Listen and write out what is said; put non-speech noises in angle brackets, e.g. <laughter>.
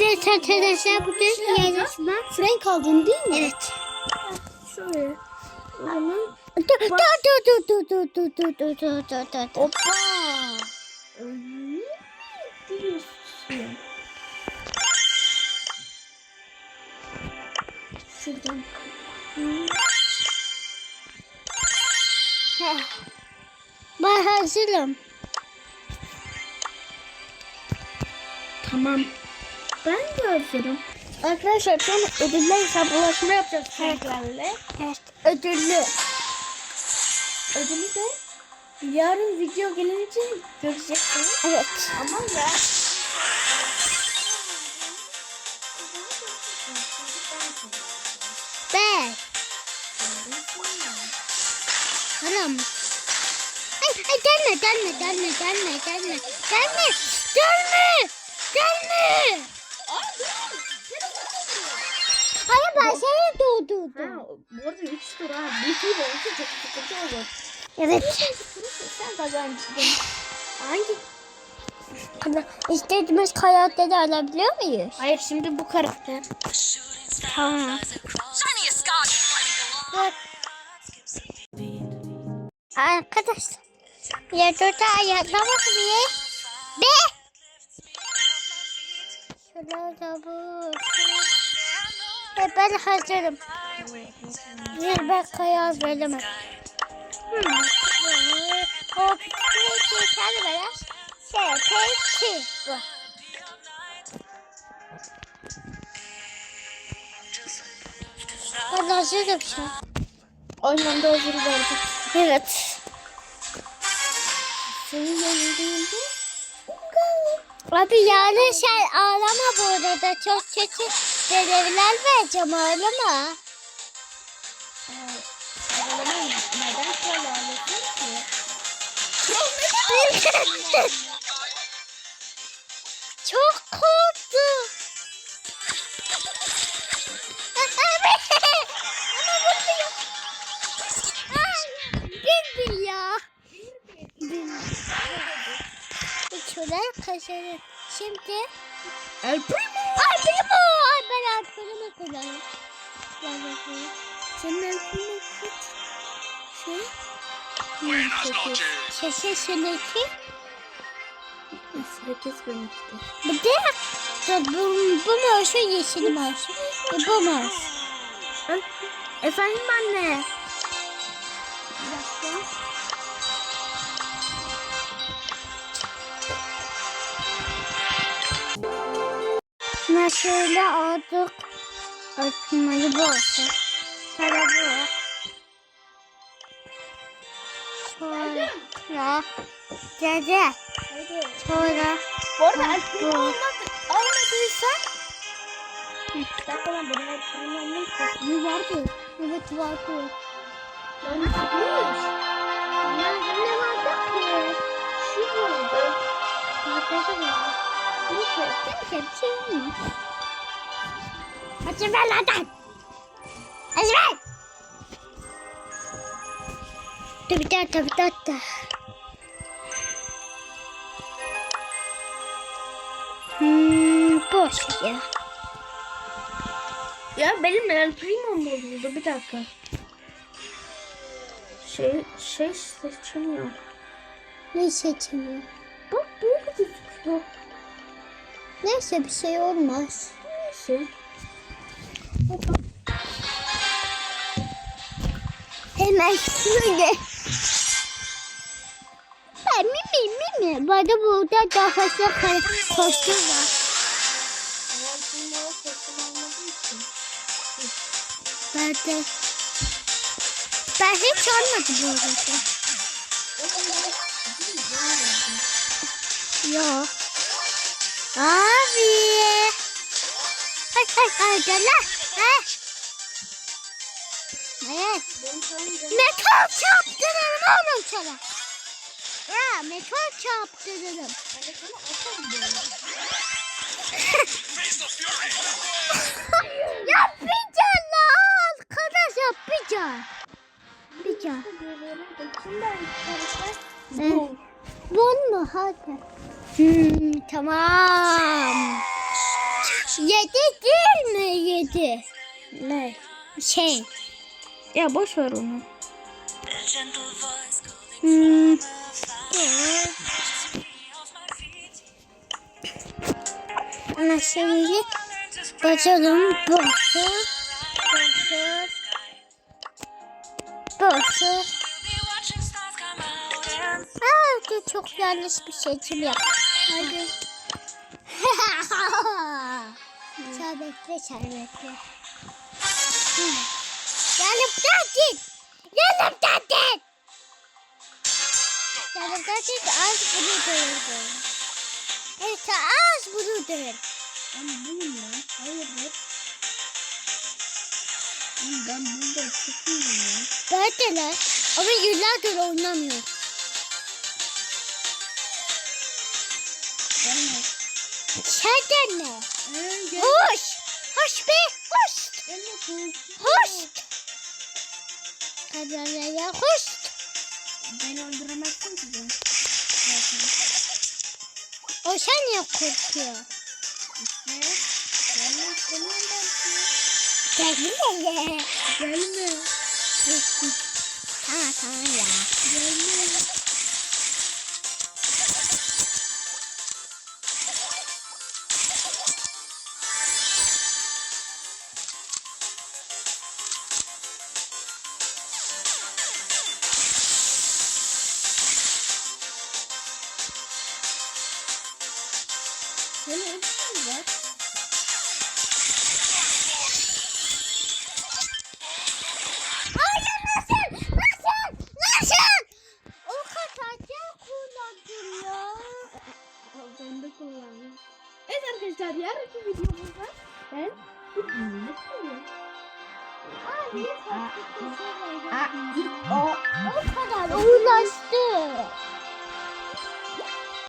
Evet arkadaşlar bugün yarışma. Frank aldın değil mi? Evet. Şöyle. O zaman Dur dur dur dur dur dur dur dur dur dur dur hoppa. Diyorsun? Şuradan. Ben hazırım. Tamam. Ben de hazırım. Arkadaşlar şu an ödüller hesaplaşma yapacağız Franklerle. Evet. Ödüllü. Ödülü de yarın video gelince göreceksiniz. Evet. Ama ya. Ben. Anam. Ay, ay gelme gelme gelme gelme gelme. Gelme. Gelme. Gelme. Hayır ben seni Ha, durdurdum. bu arada 3 tur ha. Bir tur olsa çok sıkıntı olur. Evet. Sen kazandın. Hangi? İstediğimiz karakteri alabiliyor muyuz? Hayır şimdi bu karakter. Tamam. Dur. Arkadaşlar. Ya dur ayaklamak bir. Be. Şurada bu. E, ben hazırım. Bir dakika veremem. O peki sen ver. Şey peki. Bu. Ben hazırım şu an. Aynı anda hazır verdik. Evet. Senin yanındaydı. Abi yani sen ağlama bu arada. Çok kötü görevler vereceğim ağlama. Ağlamayın. Neden şöyle ağlasın <laughs> ki? Çok korktum. başarı. Şimdi El Primo. El Primo. Ay ben El Primo kullanıyorum. Senin El Primo kaç? Şey. Buenas noches. Şaşır şunaki. Sekiz bin Bu da bu, bu marşı yeşil marşı. Bu marşı. Efendim anne. Şöyle aldık. Açmalı bu olsun. Sonra bu. Sonra. Dede. Sonra. Bu arada Bu. almadı, almadıysan dakika lan benim El Primo'nun kostümü vardı. Evet vardı. Ben. Ne, ver lan. Hadi ver. Dur bir dakika bir dakika. Hmm, boş ya. Ya benim El Primo'm bozuldu bir dakika. Şey şey seçemiyor. Ne seçimi? Bak böyle gözüküyor. Neyse bir şey olmaz. Neyse. Hemen şöyle. Ha, mimi mimi. Bana burada daha fazla koşu var. Ben de... Ben hiç olmadı bu arada. Yok. Abi. Ay ay ay gel lan. Ay. He. Metal çarptırırım oğlum sana. <laughs> Ya metal çarptırırım. yapacağım la arkadaş yapacağım. Yapacağım. Bol. Bol mu? Hadi. Hmm, tamam. Yedi değil mi yedi? Ne? Şey. Ya boş ver onu. Hmm. Ama şimdi bakalım boşu. Boşu. Boşu. Dur, çok yanlış bir seçim yaptım. Hadi. <laughs> sen bekle, Yanımdan git. Yanımdan git. Yanımdan git. Az bunu dövdüm. Evet, az bunu dövdüm. Ben buyum lan. Hayırdır? Ben burada ya. Ben de lan. Ama yıllardır oynamıyorum. Sen de ne? Hoş. Hoş be. Hoş. Gelme korktum. Hoş. Kameraya hoş. Beni öldüremezsin ki sen. O sen niye korkuyor? Ne? Gelme istemiyorum ben Gelme ya. Gelme. Tamam tamam ya. Gelme. Arkadaşlar yarınki videomuzda ben bir ünlü koyuyorum. Abi, o kadar uğraştı.